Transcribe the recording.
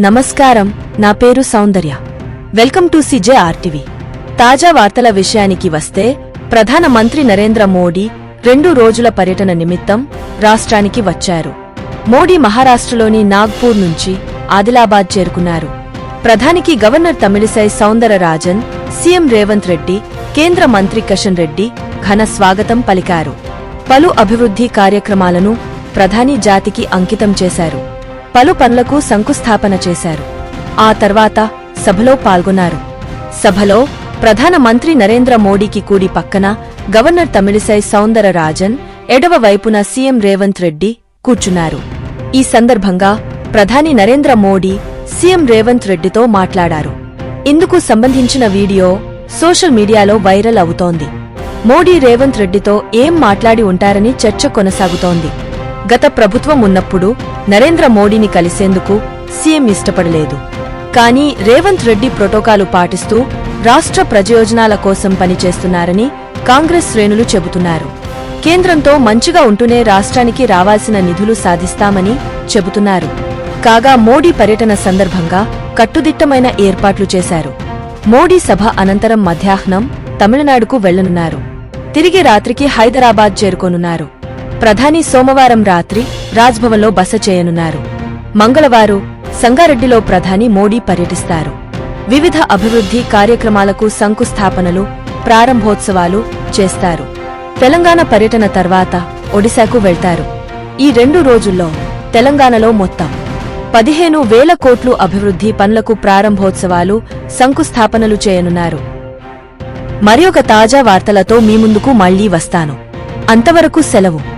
నమస్కారం నా పేరు Soundarya. Welcome to CJ RTV. తాజా వార్తల విషయానికి వస్తే ప్రధాన మంత్రి నరేంద్ర మోడీ రెండు రోజుల పర్యటన నిమిత్తం రాష్ట్రానికి వచ్చారు. మోడీ మహారాష్ట్రలోని నాగ్పూర్ నుంచి ఆదిలాబాద్ చేరుకున్నారు. ప్రధానికి గవర్నర్ తమిళిసై సౌందరరాజన్ సీఎం రేవంత్ రెడ్డి కేంద్ర మంత్రి కిషన్ రెడ్డి ఘన స్వాగతం పలికారు. పలు అభివృద్ధి కార్యక్రమాలను ప్రధాని జాతికి అంకితం చేశారు. పలు పనులకు శంకుస్థాపన చేశారు. ఆ తర్వాత సభలో పాల్గొన్నారు. సభలో ప్రధానమంత్రి నరేంద్ర మోడీకి కూడి పక్కన గవర్నర్ తమిళిసై సౌందరరాజన్ ఎడవ వైపున సీఎం రేవంత్ రెడ్డి కూర్చున్నారు. ఈ సందర్భంగా ప్రధాని నరేంద్ర మోడీ సీఎం రేవంత్ రెడ్డితో మాట్లాడారు. ఇందుకు సంబంధించిన వీడియో సోషల్ మీడియాలో వైరల్ అవుతోంది. మోడీ రేవంత్ రెడ్డితో ఏం మాట్లాడి ఉంటారని చర్చ కొనసాగుతోంది. గత ప్రభుత్వం ఉన్నప్పుడు నరేంద్ర మోడీని కలిసేందుకు సీఎం ఇష్టపడలేదు. కానీ రేవంత్ రెడ్డి ప్రోటోకాలు పాటిస్తూ రాష్ట్ర ప్రయోజనాల కోసం పనిచేస్తున్నారని కాంగ్రెస్ శ్రేణులు చెబుతున్నారు. కేంద్రంతో మంచిగా ఉంటూనే రాష్ట్రానికి రావాల్సిన నిధులు సాధిస్తామని చెబుతున్నారు. కాగా మోడీ పర్యటన సందర్భంగా కట్టుదిట్టమైన ఏర్పాట్లు చేశారు. మోడీ సభ అనంతరం మధ్యాహ్నం తమిళనాడుకు వెళ్ళనున్నారు. తిరిగి రాత్రికి హైదరాబాద్ చేరుకోనున్నారు. ప్రధాని సోమవారం రాత్రి రాజ్భవన్లో బస చేయనున్నారు. మంగళవారం సంగారెడ్డిలో ప్రధాని మోడీ పర్యటిస్తారు. వివిధ అభివృద్ధి కార్యక్రమాలకు శంకుస్థాపనలు ప్రారంభోత్సవాలు చేస్తారు. తెలంగాణ పర్యటన తర్వాత ఒడిశాకు వెళ్తారు. ఈ రెండు రోజుల్లో తెలంగాణలో మొత్తం పదిహేను వేల కోట్లు అభివృద్ధి పనులకు ప్రారంభోత్సవాలు శంకుస్థాపనలు చేయనున్నారు. మరి ఒక తాజా వార్తలతో మీ ముందుకు మళ్ళీ వస్తాను. అంతవరకు సెలవు.